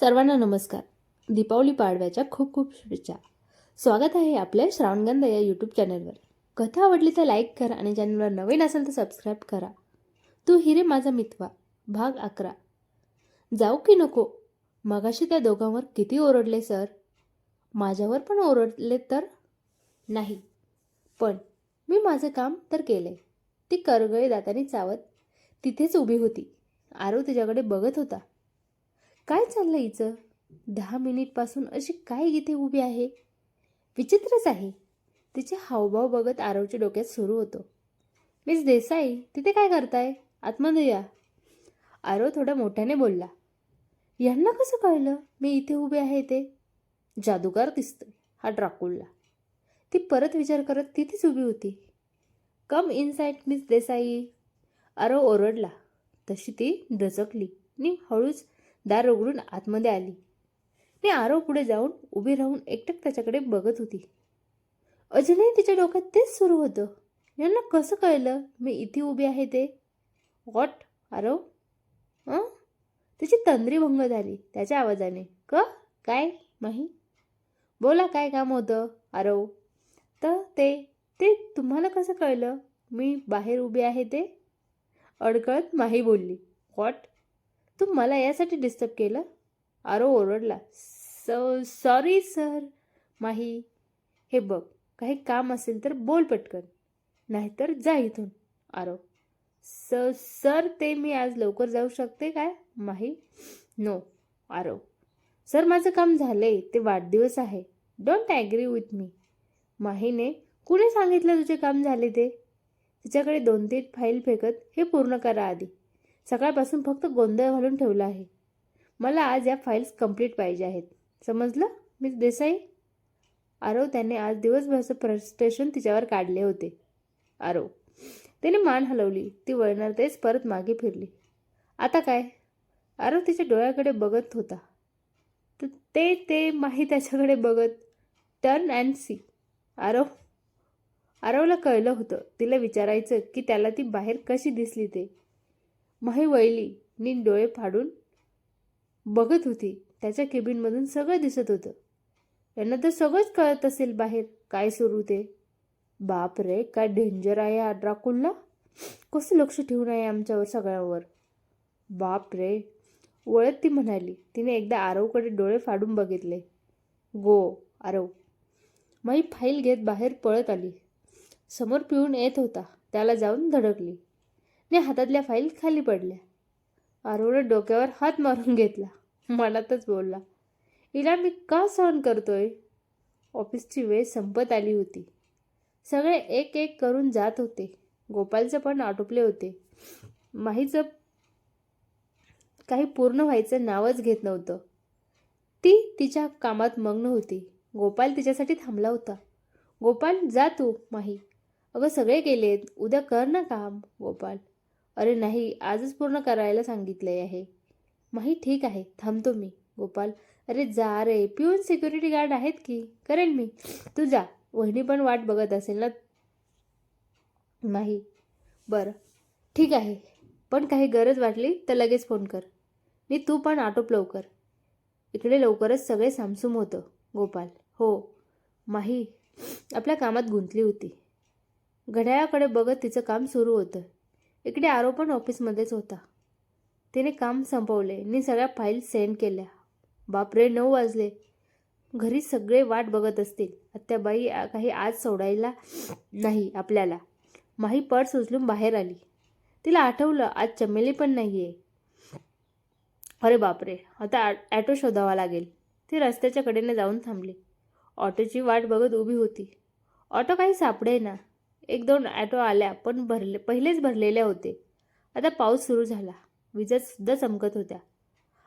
सर्वांना नमस्कार. दीपावली पाडव्याच्या खूप खूप शुभेच्छा. स्वागत आहे आपल्या श्रावणगंध या यूट्यूब चॅनलवर कथा आवडली तर लाईक करा आणि चॅनलवर नवीन असेल तर सबस्क्राईब करा. तू हिरे माझा मितवा. भाग अकरा. जाऊ की नको? मगाशी त्या दोघांवर किती ओरडले सर माझ्यावर पण ओरडले तर नाही. पण मी माझं काम तर केलंय. ती करगळे दाताने चावत तिथेच उभी होती. आरो तिच्याकडे बघत होता. काय चाललं हिचं दहा मिनिटपासून अशी काय इथे उभी आहे? विचित्रच आहे. तिचे हावभाव बघत आरवच्या डोक्यात सुरू होतो. मिस देसाई तिथे काय करताय? आतमध्ये या. आरव थोडा मोठ्याने बोलला. यांना कसं कळलं? मी इथे उभे आहे ते. जादूगार दिसतोय. हा ड्राकुळला ती परत विचार करत तिथेच उभी होती. Come inside miss Desai. Aarav ओरडला. तशी ती दचकली आणि हळूच दार उघडून आतमध्ये आली. मी आरव पुढे जाऊन उभी राहून एकटक त्याच्याकडे बघत होती. अजूनही तिच्या डोक्यात तेच सुरू होतं. यांना कसं कळलं? मी इथे उभी आहे ते. वॉट आरव? अं? तिची तंद्री भंग झाली. त्याच्या आवाजाने. क? काय? माही? बोला काय काम होतं? आरव? तर ते. ते तुम्हाला कसं कळलं? मी बाहेर उभी आहे ते? अडकळत माही बोलली. वॉट तू मला यासाठी डिस्टर्ब केलं? आरो ओरडला. स सॉरी सर माही हे बघ काही काम असेल तर बोल पटकन. नाहीतर जा इथून आरो. स सर ते मी आज लवकर जाऊ शकते काय माही नो आरो. सर माझं काम झालंय ते वाढदिवस आहे. डोंट ॲग्री विथ मी माहीने कुणी सांगितलं तुझे काम झाले ते? तिच्याकडे दोन तीन फाईल फेकत हे पूर्ण करा आधी. सकाळपासून फक्त गोंधळ घालून ठेवला आहे. मला आज या फाईल्स कंप्लीट पाहिजे आहेत. समजलं मिस देसाई? आरव त्याने आज दिवसभरचं फ्रस्ट्रेशन तिच्यावर काढले होते. आरव त्याने मान हलवली. ती वळणार तेच परत मागे फिरली. आता काय? आरव तिच्या डोळ्याकडे बघत होता. तर ते ते माही त्याच्याकडे बघत. Turn and see. आरव आरवला कळलं होतं. तिला विचारायचं की त्याला ती बाहेर कशी दिसली ते. माही वैली नी डोळे फाडून बघत होती. त्याच्या केबिनमधून सगळं दिसत होतं. यांना तर सगळंच कळत असेल बाहेर. काय सुरू ते? बाप रे काय डेंजर आहे हा ड्राकुलला कसं लक्ष ठेवून आहे आमच्यावर सगळ्यावर? बाप रे. वळत ती म्हणाली. तिने एकदा आरवकडे डोळे फाडून बघितले. गो आरव. माई फाईल घेत बाहेर पळत आली. समोर पिऊन येत होता. त्याला जाऊन धडकली. आणि हातातल्या फाईल खाली पडल्या. आरवने डोक्यावर हात मारून घेतला. मनातच बोलला हिला मी का सहन करतोय? ऑफिसची वेळ संपत आली होती. सगळे एक एक करून जात होते. गोपालचं पण आटोपले होते. माहीचं काही पूर्ण व्हायचं नावच घेत नव्हतं. ती तिच्या कामात मग्न होती. गोपाल तिच्यासाठी थांबला होता. गोपाल जा तू माही. अगं सगळे गेलेत. उद्या कर ना काम गोपाल. अरे नाही आजच पूर्ण करायला सांगितले आहे. माही ठीक आहे थांबतो मी. गोपाल अरे जा रे पिऊन सिक्युरिटी गार्ड आहेत की? करेल मी. तू जा. वहिनी पण वाट बघत असेल ना? नाही बरं. ठीक आहे. पण काही गरज वाटली तर लगेच फोन कर. मी तू पण आटोप लवकर. इकडे लवकरच सगळे सामसूम होतं गोपाल. हो. माही आपल्या कामात गुंतली होती. घड्याळाकडे बघत तिचं काम सुरू होतं. इकडे आरो पण ऑफिसमध्येच होता. तिने काम संपवले. मी सगळ्या फाईल सेंड केल्या. बापरे नऊ वाजले. घरी सगळे वाट बघत असतील. आत्याबाई काही आज सोडायला नाही आपल्याला. माही पर्स उचलून बाहेर आली. तिला आठवलं आज चमेली पण नाही आहे अरे बापरे आता आ- ॲटो शोधावा लागेल. ती रस्त्याच्या कडेने जाऊन थांबली. ऑटोची वाट बघत उभी होती. ऑटो काही सापडे ना एक दोन ॲटो आल्या पण भरले पहिलेच भरलेल्या होते. आता पाऊस सुरू झाला. विजासुद्धा चमकत होत्या.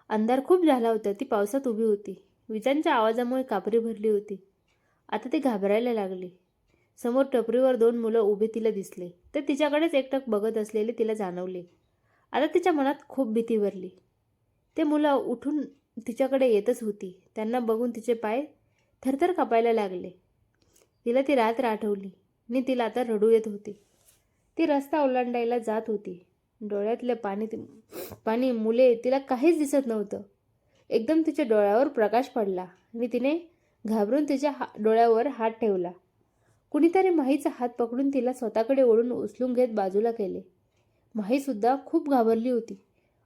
अंधार खूप झाला होता. ती पावसात उभी होती. विजांच्या आवाजामुळे कापरी भरली होती. आता ती घाबरायला लागली. समोर टपरीवर दोन मुलं उभे तिला दिसले. ते तिच्याकडेच एकटक बघत असलेले तिला जाणवले. आता तिच्या मनात खूप भीती भरली. ते मुलं उठून तिच्याकडे येतच होती. त्यांना बघून तिचे पाय थरथर कापायला लागले. तिला ती रात्र आठवली आणि तिला आता रडू येत होती. ती रस्ता ओलांडायला जात होती. डोळ्यातले पाणी ती पाणी मुले तिला काहीच दिसत नव्हतं. एकदम तिच्या डोळ्यावर प्रकाश पडला आणि तिने घाबरून तिच्या हा डोळ्यावर हात ठेवला. कुणीतरी माहीचा हात पकडून तिला स्वतःकडे ओढून उचलून घेत बाजूला केले. माहीसुद्धा खूप घाबरली होती.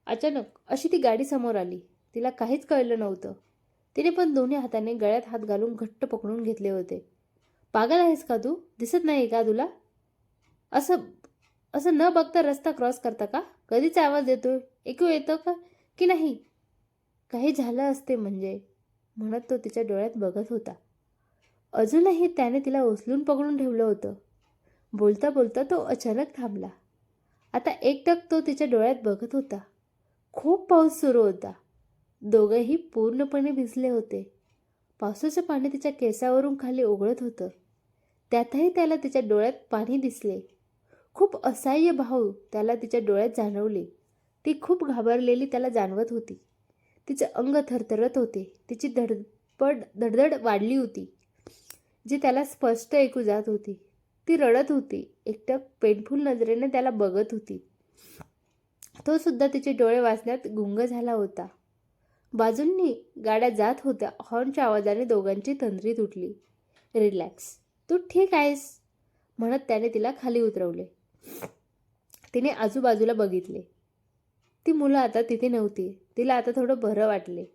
अचानक अशी ती गाडी समोर आली. तिला काहीच कळलं नव्हतं. तिने पण दोन्ही हाताने गळ्यात हात घालून घट्ट पकडून घेतले होते. पागल आहेस का तू? दिसत नाही का तुला? असं असं न बघता रस्ता क्रॉस करता का? कधीच आवाज देतो ऐकू येतं का? की नाही? काही झालं असते म्हणजे? म्हणत तो तिच्या डोळ्यात बघत होता. अजूनही त्याने तिला उचलून पकडून ठेवलं होतं. बोलता बोलता तो अचानक थांबला. आता एकटक तो तिच्या डोळ्यात बघत होता. खूप पाऊस सुरू होता. दोघंही पूर्णपणे भिजले होते. पावसाचं पाणी तिच्या केसावरून खाली ओघळत होतं. त्यातही त्याला तिच्या डोळ्यात पाणी दिसले. खूप असह्य भाव त्याला तिच्या डोळ्यात जाणवले. ती खूप घाबरलेली त्याला जाणवत होती. तिचे अंग थरथरत होते. तिची धडपड धडधड वाढली होती जी त्याला स्पष्ट ऐकू जात होती. ती रडत होती. एकटक पेनफुल नजरेने त्याला बघत होती. तो सुद्धा तिचे डोळे वाचण्यात गुंग झाला होता. बाजूंनी गाड्या जात होत्या. हॉर्नच्या आवाजाने दोघांची तंद्री तुटली. रिलॅक्स. तू ठीक आहेस? म्हणत त्याने तिला खाली उतरवले. तिने आजूबाजूला बघितले. ती मुलं आता तिथे नव्हती. तिला आता थोडं बरं वाटले.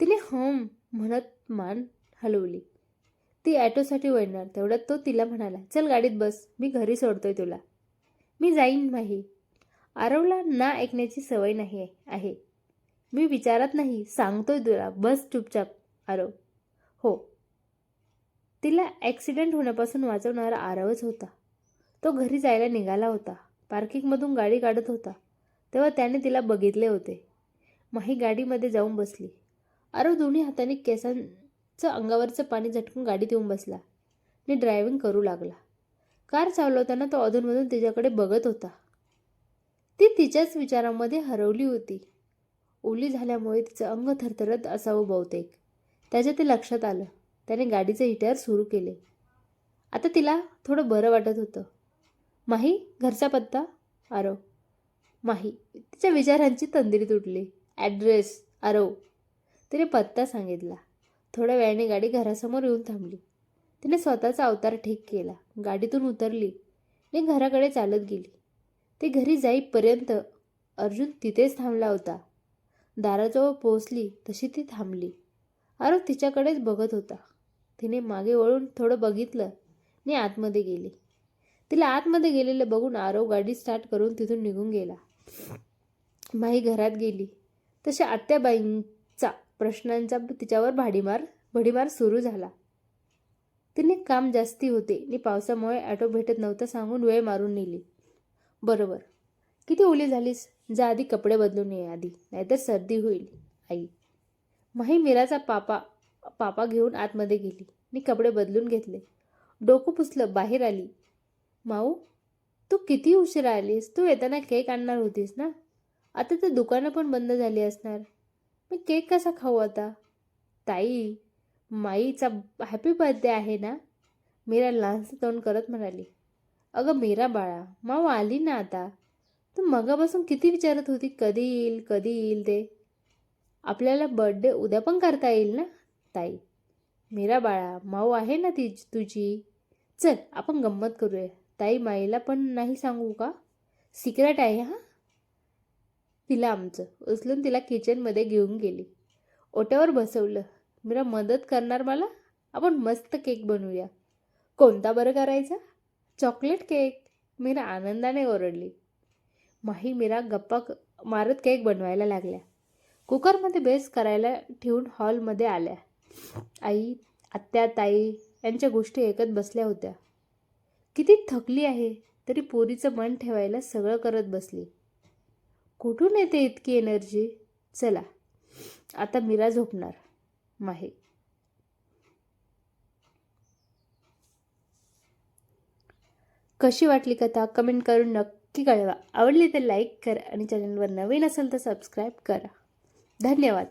तिने हम म्हणत मान हलवली. ती ॲटोसाठी वळणार. तेवढ्यात तो तिला म्हणाला चल गाडीत बस. मी घरी सोडतोय तुला. मी जाईन माही. आरवला ना ऐकण्याची सवय नाही आहे. मी विचारत नाही सांगतोय तुला. बस चुपचाप. आरव. हो. तिला ॲक्सिडेंट होण्यापासून वाचवणारा आरवच होता. तो घरी जायला निघाला होता. पार्किंगमधून गाडी काढत होता. तेव्हा त्याने तिला बघितले होते. माही गाडीमध्ये जाऊन बसली. आरव दोन्ही हाताने केसांचं अंगावरचं पाणी झटकून गाडीत येऊन बसला. आणि ड्रायव्हिंग करू लागला. कार चालवताना तो अधूनमधून तिच्याकडे बघत होता. ती तिच्याच विचारामध्ये हरवली होती. ओली झाल्यामुळे तिचं अंग थरथरत असावं बहुतेक. त्याच्या ते लक्षात आलं. त्याने गाडीचे हिटर सुरू केले. आता तिला थोडं बरं वाटत होतं. माही घरचा पत्ता? आरव. माही तिच्या विचारांची तंदिरी तुटली. ॲड्रेस आरव. तिने पत्ता सांगितला. थोड्या वेळाने गाडी घरासमोर येऊन थांबली. तिने स्वतःचा अवतार ठीक केला. गाडीतून उतरली. आणि घराकडे चालत गेली. ते घरी जाईपर्यंत अर्जुन तिथेच थांबला होता. दाराजवळ पोचली तशी ती थांबली. आरव तिच्याकडेच बघत होता. तिने मागे वळून थोडं बघितलं. आणि आतमध्ये गेली. तिला आतमध्ये गेलेलं बघून आरव गाडी स्टार्ट करून तिथून निघून गेला. माई घरात गेली. तशा आत्याबाईंचा प्रश्नांचा तिच्यावर भाडीमार भडीमार सुरू झाला. तिने काम जास्ती होते. आणि पावसामुळे ॲटो भेटत नव्हतं सांगून वेळ मारून नेली. बरोबर. किती ओली झालीस? जा आधी कपडे बदलून ये आधी नाहीतर सर्दी होईल आई. माही मीराचा पापा पापा घेऊन आतमध्ये गेली. मी कपडे बदलून घेतले. डोकं पुसलं बाहेर आली. माऊ तू किती उशिरा आलीस? तू येताना केक आणणार होतीस ना? आता तर दुकानं पण बंद झाली असणार. मी केक कसा खाऊ आता? ताई माईचा हॅपी बर्थडे आहे ना? मीरा लहानसं तोंड करत म्हणाली. अगं मीरा बाळा माऊ आली ना आता. तू मगापासून किती विचारत होती कधी येईल कधी येईल ते? आपल्याला बर्थडे उद्या पण करता येईल ना ताई? मीरा बाळा माऊ आहे ना ती तुझी? चल आपण गंमत करूया. ताई माईला पण नाही सांगू का? सिक्रेट आहे हां? तिला आमचं. उचलून तिला किचनमध्ये घेऊन गेली. ओट्यावर बसवलं. मीरा मदत करणार मला? आपण मस्त केक बनवूया. कोणता बरं करायचा? चॉकलेट केक मीरा आनंदाने ओरडली. माही मीरा गप्पा मारत केक बनवायला लागल्या. कुकरमध्ये बेस करायला ठेवून हॉलमध्ये आल्या. आई आत्या ताई यांच्या गोष्टी ऐकत बसल्या होत्या. किती थकली आहे तरी पोरीचं मन ठेवायला सगळं करत बसली. कुठून येते इतकी एनर्जी चला आता मीरा झोपणार माही. कशी वाटली कथा? कमेंट करून नक्की कळवा. आवडली तर लाईक करा आणि चॅनलवर नवीन असेल तर सबस्क्राईब करा. धन्यवाद.